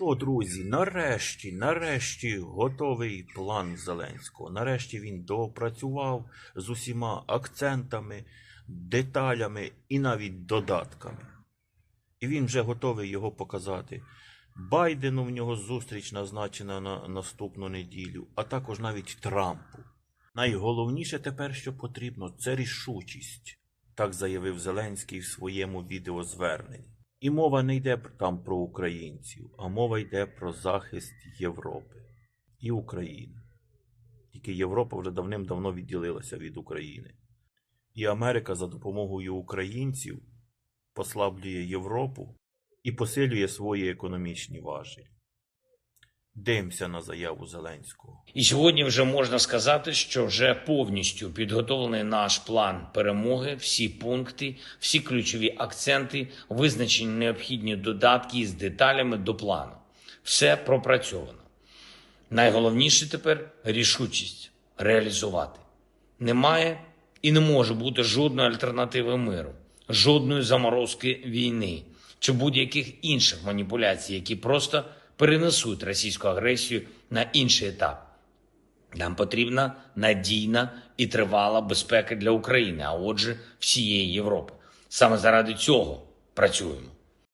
Що, друзі, нарешті, нарешті готовий план Зеленського. Нарешті він доопрацював з усіма акцентами, деталями і навіть додатками. І він вже готовий його показати. Байдену в нього зустріч назначена на наступну неділю, а також навіть Трампу. Найголовніше тепер, що потрібно, це рішучість, так заявив Зеленський в своєму відеозверненні. І мова не йде там про українців, а мова йде про захист Європи і України. Тільки Європа вже давним-давно відділилася від України. І Америка за допомогою українців послаблює Європу і посилює свої економічні важелі. Дивимося на заяву Зеленського. І сьогодні вже можна сказати, що вже повністю підготовлений наш план перемоги, всі пункти, всі ключові акценти, визначені необхідні додатки з деталями до плану. Все пропрацьовано. Найголовніше тепер рішучість реалізувати. Немає і не може бути жодної альтернативи миру, жодної заморозки війни чи будь-яких інших маніпуляцій, які просто перенесуть російську агресію на інший етап. Нам потрібна надійна і тривала безпека для України, а отже, всієї Європи. Саме заради цього працюємо.